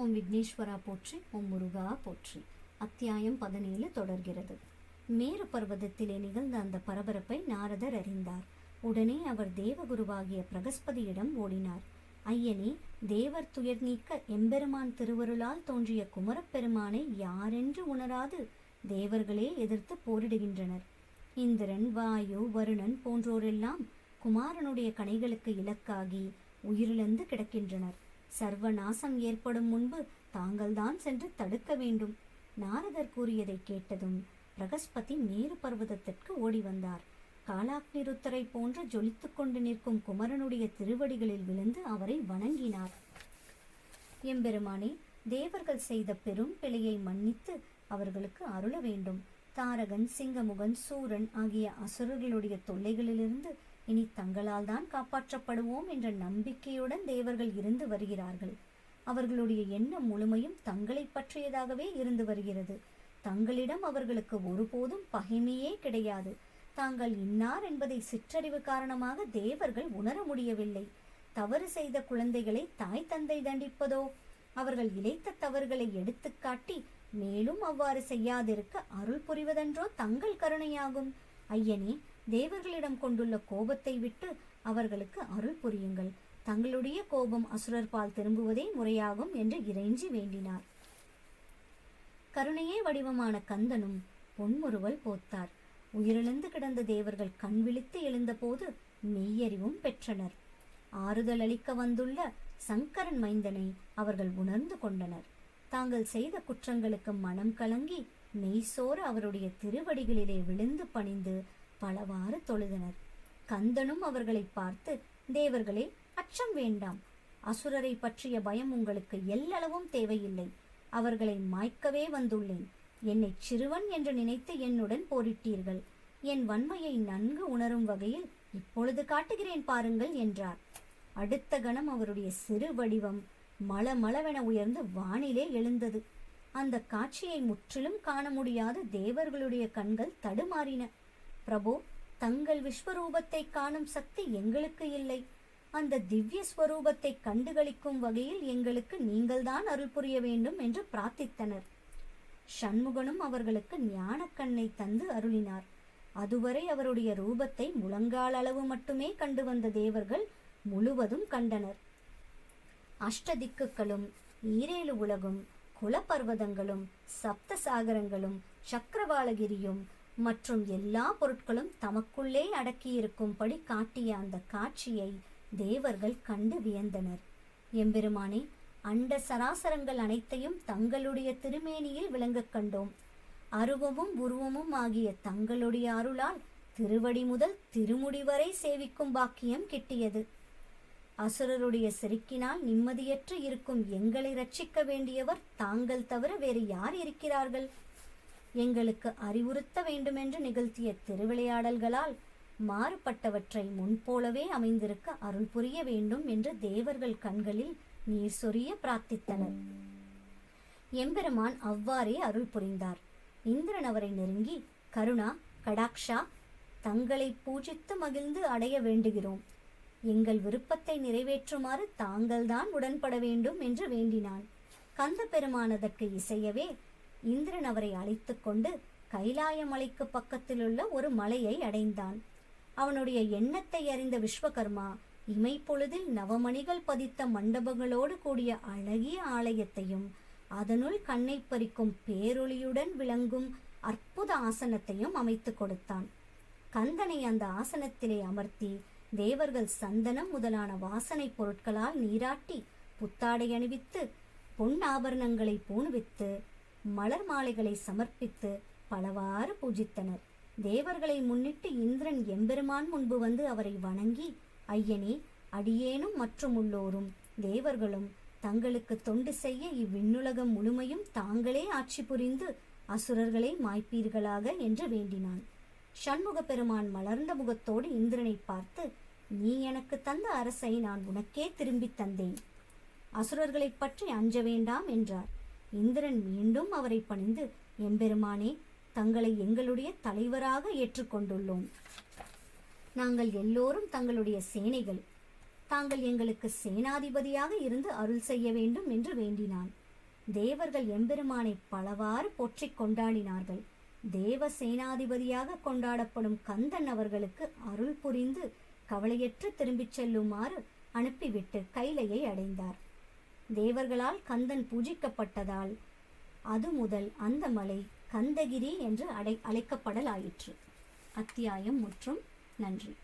ஓம் விக்னேஸ்வரா போற்றி ஓம் முருகா போற்றி. அத்தியாயம் பதினேழு தொடர்கிறது. மேரு பர்வதத்திலே நிகழ்ந்த அந்த பரபரப்பை நாரதர் அறிந்தார். உடனே அவர் தேவகுருவாகிய பிரகஸ்பதியிடம் ஓடினார். ஐயனே தேவர் துயர் நீக்க எம்பெருமான் திருவருளால் தோன்றிய குமரப்பெருமானை யாரென்று உணராது? தேவர்களே எதிர்த்து போரிடுகின்றனர். இந்திரன் வாயு வருணன் போன்றோரெல்லாம் குமாரனுடைய கணைகளுக்கு இலக்காகி உயிரிழந்து கிடக்கின்றனர். சர்வநாசம் ஏற்படும் முன்பு தாங்கள்தான் சென்று தடுக்க வேண்டும். நாரதர் கூறியதை கேட்டதும் பிரகஸ்பதி மேரு பர்வதத்திற்கு ஓடி வந்தார். காலாக்னிருத்தரை போன்ற ஜொலித்துக் கொண்டு நிற்கும் குமரனுடைய திருவடிகளில் விழுந்து அவரை வணங்கினார். எம்பெருமானே தேவர்கள் செய்த பெரும் பிழையை மன்னித்து அவர்களுக்கு அருள வேண்டும். தாரகன் சிங்கமுகன் சூரன் ஆகிய அசுரர்களுடைய தொல்லைகளிலிருந்து இனி தங்களால் தான் காப்பாற்றப்படுவோம் என்ற நம்பிக்கையுடன் தேவர்கள் இருந்து வருகிறார்கள். அவர்களுடைய எண்ணம் முழுமையும் தங்களை பற்றியதாகவே இருந்து வருகிறது. தங்களிடம் அவர்களுக்கு ஒருபோதும் பகைமையே கிடையாது. தாங்கள் இன்னார் என்பதை சிற்றறிவு காரணமாக தேவர்கள் உணர முடியவில்லை. தவறு செய்த குழந்தைகளை தாய் தந்தை தண்டிப்பதோ? அவர்கள் இழைத்த தவறுகளை எடுத்துக்காட்டி மேலும் அவ்வாறு செய்யாதிருக்க அருள் புரிவதென்றோ தங்கள் கருணையாகும். ஐயனே தேவர்களிடம் கொண்டுள்ள கோபத்தை விட்டு அவர்களுக்கு அருள் புரியுங்கள். தங்களுடைய கோபம் அசுரர்பால் திரும்புவதே முறையாகும் என்று இறைஞ்சி வேண்டினார். கருணையே வடிவமான கந்தனும் பொன்முறுவல் போத்தார். உயிரிழந்து கிடந்த தேவர்கள் கண் விழித்து எழுந்தபோது மெய்யறிவும் பெற்றனர். ஆறுதல் அளிக்க வந்துள்ள சங்கரன் மைந்தனை அவர்கள் உணர்ந்து கொண்டனர். தாங்கள் செய்த குற்றங்களுக்கு மனம் கலங்கி மெய்சோர அவருடைய திருவடிகளிலே விழுந்து பணிந்து பலவாறு தொழுதனர். கந்தனும் அவர்களை பார்த்து தேவர்களே அச்சம் வேண்டாம். அசுரரை பற்றிய பயம் உங்களுக்கு எல்லளவும் தேவையில்லை. அவர்களை மாய்க்கவே வந்துள்ளேன். என்னை சிறுவன் என்று நினைத்து என்னுடன் போரிட்டீர்கள். என் வன்மையை நன்கு உணரும் வகையில் இப்பொழுது காட்டுகிறேன் பாருங்கள் என்றார். அடுத்த கணம் அவருடைய சிறு வடிவம் மளமளவென உயர்ந்து வானிலே எழுந்தது. அந்த காட்சியை முற்றிலும் காண முடியாத தேவர்களுடைய கண்கள் தடுமாறின. பிரபு தங்கள் விஸ்வரூபத்தை காணும் சக்தி எங்களுக்கு இல்லை. அந்த திவ்ய ஸ்வரூபத்தை கண்டுகளிக்கும் வகையில் எங்களுக்கு நீங்கள்தான் அருள் புரிய வேண்டும் என்று பிரார்த்தித்தனர். சண்முகனும் அவர்களுக்கு ஞானக்கண்ணை தந்து அருளினார். அதுவரை அவருடைய ரூபத்தை முழங்கால் அளவு மட்டுமே கண்டு வந்த தேவர்கள் முழுவதும் கண்டனர். அஷ்டதிக்குகளும் ஈரேழு உலகும் குலப்பர்வதங்களும் சப்த சாகரங்களும் சக்கரவாளகிரியும் மற்றும் எல்லா பொருட்களும் தமக்குள்ளே அடக்கியிருக்கும்படி காட்டிய அந்த காட்சியை தேவர்கள் கண்டு வியந்தனர். எம்பெருமானே அண்ட சராசரங்கள் அனைத்தையும் தங்களுடைய திருமேனியில் விளங்கக் கண்டோம். அருவமும் உருவமும் ஆகிய தங்களுடைய அருளால் திருவடி முதல் திருமுடி வரை சேவிக்கும் பாக்கியம் கிட்டியது. அசுரருடைய செருக்கினால் நிம்மதியற்று இருக்கும் எங்களை ரட்சிக்க வேண்டியவர் தாங்கள் தவிர வேறு யார் இருக்கிறார்கள்? எங்களுக்கு அறிவுறுத்த வேண்டுமென்று நிகழ்த்திய திருவிளையாடல்களால் மாறுபட்டவற்றை முன்போலவே அமைந்திருக்க அருள் புரிய வேண்டும் என்று தேவர்கள் கண்களில் நீர் சொரிய பிரார்த்தித்தனர். எம்பெருமான் அவ்வாறே அருள் புரிந்தார். இந்திரன் அவரை நெருங்கி கருணா கடாக்ஷா தங்களை பூஜித்து மகிழ்ந்து அடைய வேண்டுகிறோம். எங்கள் விருப்பத்தை நிறைவேற்றுமாறு தாங்கள்தான் உடன்பட வேண்டும் என்று வேண்டினான். கந்த பெருமானதற்கு இசையவே இந்திரன் அவரை அழைத்து கொண்டு கைலாய மலைக்கு பக்கத்திலுள்ள ஒரு மலையை அடைந்தான். அவனுடைய எண்ணத்தை அறிந்த விஸ்வகர்மா இமைப்பொழுதில் நவமணிகள் பதித்த மண்டபங்களோடு கூடிய அழகிய ஆலயத்தையும் அதனுள் கண்ணை பறிக்கும் பேரொளியுடன் விளங்கும் அற்புத ஆசனத்தையும் அமைத்து கொடுத்தான். கந்தனை அந்த ஆசனத்திலே அமர்த்தி தேவர்கள் சந்தனம் முதலான வாசனை பொருட்களால் நீராட்டி புத்தாடை அணிவித்து பொன் ஆபரணங்களை பூணுவித்து மலர் மாலைகளை சமர்ப்பித்து பலவாறு பூஜித்தனர். தேவர்களை முன்னிட்டு இந்திரன் எம்பெருமான் முன்பு வந்து அவரை வணங்கி ஐயனே அடியேனும் மற்றும் உள்ளோரும் தேவர்களும் தங்களுக்கு தொண்டு செய்ய இவ்விண்ணுலகம் முழுமையும் தாங்களே ஆட்சி புரிந்து அசுரர்களை மாய்ப்பீர்களாக என்று வேண்டினான். சண்முக பெருமான் மலர்ந்த முகத்தோடு இந்திரனை பார்த்து நீ எனக்கு தந்த அரசை நான் உனக்கே திரும்பித் தந்தேன். அசுரர்களைப் பற்றி அஞ்ச வேண்டாம் என்றார். இந்திரன் மீண்டும் அவரை பணிந்து எம்பெருமானே தங்களை எங்களுடைய தலைவராக ஏற்றுக்கொண்டுள்ளோம். நாங்கள் எல்லோரும் தங்களுடைய சேனைகள். தாங்கள் எங்களுக்கு சேனாதிபதியாக இருந்து அருள் செய்ய வேண்டும் என்று வேண்டினான். தேவர்கள் எம்பெருமானை பலவாறு போற்றிக் கொண்டாடினார்கள். தேவ சேனாதிபதியாக கொண்டாடப்படும் கந்தன் அவர்களுக்கு அருள் புரிந்து கவலையற்று திரும்பிச் செல்லுமாறு அனுப்பிவிட்டு கைலையை அடைந்தார். தேவர்களால் கந்தன் பூஜிக்கப்பட்டதால் அது முதல் அந்த மலை கந்தகிரி என்று அடை அழைக்கப்படலாயிற்று. அத்தியாயம் மற்றும் நன்றி.